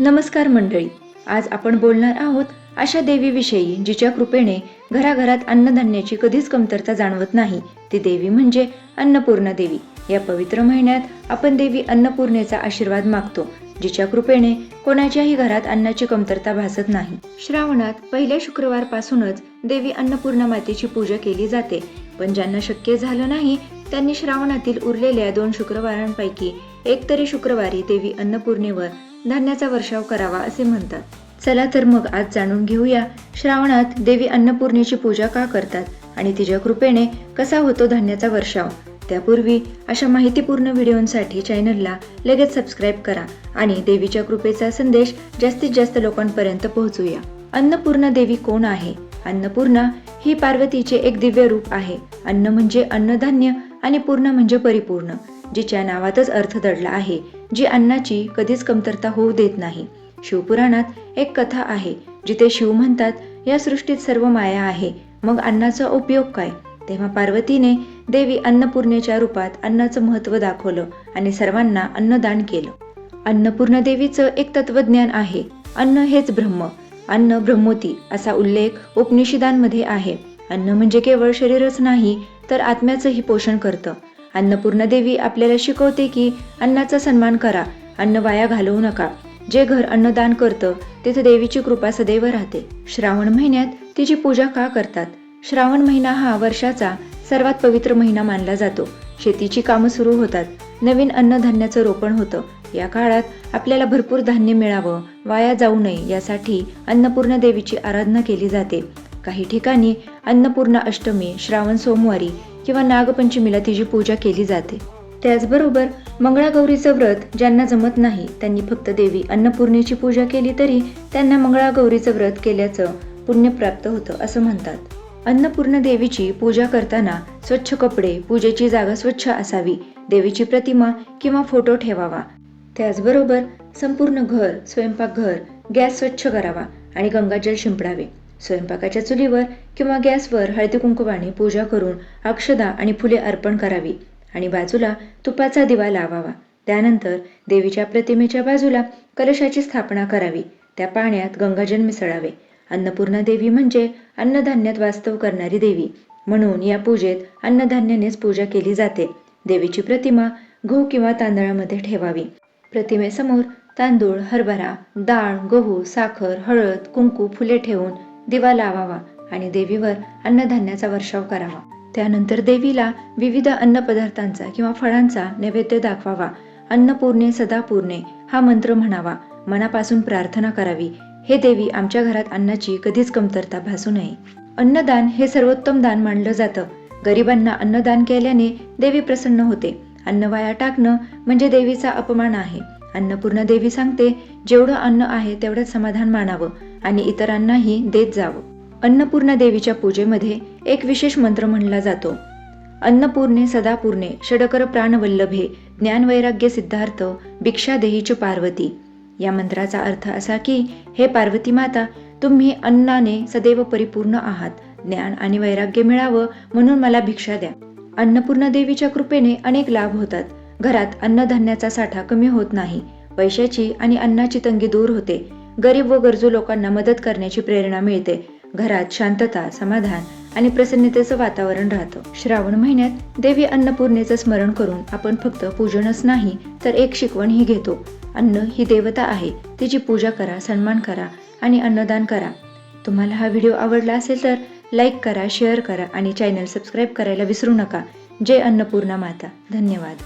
नमस्कार मंडळी. आज आपण बोलणार आहोत अशा देवीविषयी जिच्या कृपेने घराघरात अन्नधान्याची कधीच कमतरता जाणवत नाही. ती देवी म्हणजे अन्नपूर्णा देवी. या पवित्र महिन्यात आपण देवी अन्नपूर्णेचा आशीर्वाद मागतो जिच्या कृपेने कोणाच्याही घरात अन्नाची कमतरता भासत नाही. श्रावणात पहिल्या शुक्रवारपासूनच देवी अन्नपूर्णा मातेची पूजा केली जाते. पण ज्यांना शक्य झालं नाही त्यांनी श्रावणातील उरलेल्या दोन शुक्रवारांपैकी एक तरी शुक्रवारी देवी अन्नपूर्णेवर धान्याचा वर्षाव करावा असे म्हणतात. चला तर मग आज जाणून घेऊया श्रावणात देवी अन्नपूर्णेची पूजा का करतात आणि तिच्या कृपेने कसा होतो धान्याचा वर्षाव. त्यापूर्वी अशा माहितीपूर्ण व्हिडिओंसाठी चॅनलला लगेच सबस्क्राईब करा आणि देवीच्या कृपेचा संदेश जास्तीत जास्त लोकांपर्यंत पोहोचूया. अन्नपूर्णा देवी कोण आहे? अन्नपूर्णा ही पार्वतीचे एक दिव्य रूप आहे. अन्न म्हणजे अन्नधान्य आणि पूर्ण म्हणजे परिपूर्ण जिच्या नावातच अर्थ दडला आहे जी अन्नाची कधीच कमतरता होऊ देत नाही. शिवपुराणात एक कथा आहे जिथे शिव म्हणतात या सृष्टीत सर्व माया आहे मग अन्नाचा उपयोग काय? तेव्हा पार्वतीने देवी अन्नपूर्णेच्या रूपात अन्नाचं महत्त्व दाखवलं आणि सर्वांना अन्नदान केलं. अन्नपूर्ण देवीचं एक तत्वज्ञान आहे अन्न हेच ब्रह्म अन्न ब्रह्मोती असा उल्लेख उपनिषदांमध्ये आहे. अन्न म्हणजे केवळ शरीरच नाही तर आत्म्याचंही पोषण करतं. अन्नपूर्णा देवी आपल्याला शिकवते की अन्नाचा सन्मान करा अन्न वाया घालवू नका. जे घर अन्नदान करतं तिथे देवीची कृपा सदैव राहते. श्रावण महिन्यात तिची पूजा का करतात? श्रावण महिना हा वर्षाचा सर्वात पवित्र महिना मानला जातो. शेतीची कामं सुरू होतात. नवीन अन्नधान्याचं रोपण होतं. या काळात आपल्याला भरपूर धान्य मिळावं वाया जाऊ नये यासाठी अन्नपूर्णा देवीची आराधना केली जाते. काही ठिकाणी अन्नपूर्णा अष्टमी श्रावण सोमवारी किंवा नागपंचमीला तिची पूजा केली जाते. त्याचबरोबर मंगळागौरीचं व्रत ज्यांना जमत नाही त्यांनी फक्त देवी अन्नपूर्णेची पूजा केली तरी त्यांना मंगळागौरीचं व्रत केल्याचं पुण्य प्राप्त होतं असं म्हणतात. अन्नपूर्ण देवीची पूजा करताना स्वच्छ कपडे पूजेची जागा स्वच्छ असावी देवीची प्रतिमा किंवा फोटो ठेवावा. त्याचबरोबर संपूर्ण घर स्वयंपाकघर गॅस स्वच्छ करावा आणि गंगाजल शिंपडावे. स्वयंपाकाच्या चुलीवर किंवा गॅसवर हळदी कुंकवाने पूजा करून अक्षदा आणि फुले अर्पण करावी आणि बाजूला तुपाचा दिवा लावावा. त्यानंतर देवीच्या प्रतिमेच्या बाजूला कलशाची स्थापना करावी. त्या पाण्यात गंगाजल मिसळावे. अन्नपूर्णा देवी म्हणजे अन्नधान्यात वास्तव करणारी देवी. म्हणून या पूजेत अन्नधान्यानेच पूजा केली जाते. देवीची प्रतिमा गहू किंवा तांदळामध्ये ठेवावी. प्रतिमेसमोर तांदूळ हरभरा डाळ गहू साखर हळद कुंकू फुले ठेवून दिवा लावावा आणि देवीवर अन्नधान्याचा वर्षाव करावा. त्यानंतर देवीला विविध अन्नपदार्थांचा किंवा फळांचा नैवेद्य दाखवावा. अन्नपूर्णे सदापूर्णे हा मंत्र म्हणावा. मनापासून प्रार्थना करावी. हे देवी आमच्या घरात अन्नाची कधीच कमतरता भासू नये. अन्नदान हे सर्वोत्तम दान मानलं जातं. गरिबांना अन्नदान केल्याने देवी प्रसन्न होते. अन्न वाया टाकणं म्हणजे देवीचा अपमान आहे. अन्नपूर्ण देवी सांगते जेवढं अन्न आहे तेवढंच समाधान मानावं. आणि इतरांनाही देत जावं. अन्नपूर्णा देवीच्या पूजेमध्ये एक विशेष मंत्र म्हणला जातो. अन्नपूर्णे सदापूर्णे षडकर प्राणवल्लभे ज्ञानवैराग्य सिद्धार्थ भिक्षा देहीच पार्वती. या मंत्राचा अर्थ असा की हे पार्वती माता तुम्ही अन्नाने सदैव परिपूर्ण आहात ज्ञान आणि वैराग्य मिळावं म्हणून मला भिक्षा द्या. अन्नपूर्णा देवीच्या कृपेने अनेक लाभ होतात. घरात अन्नधान्याचा साठा कमी होत नाही. पैशाची आणि अन्नाची तंगी दूर होते. गरीब व गरजू लोकांना मदत करण्याची प्रेरणा मिळते. घरात शांतता समाधान आणि प्रसन्नतेचं वातावरण राहतं. श्रावण महिन्यात देवी अन्नपूर्णेचं स्मरण करून आपण फक्त पूजनच नाही तर एक शिकवण ही घेतो. अन्न ही देवता आहे. तिची पूजा करा सन्मान करा आणि अन्नदान करा. तुम्हाला हा व्हिडिओ आवडला असेल तर लाईक करा शेअर करा आणि चॅनल सबस्क्राईब करायला विसरू नका. जय अन्नपूर्णा माता. धन्यवाद.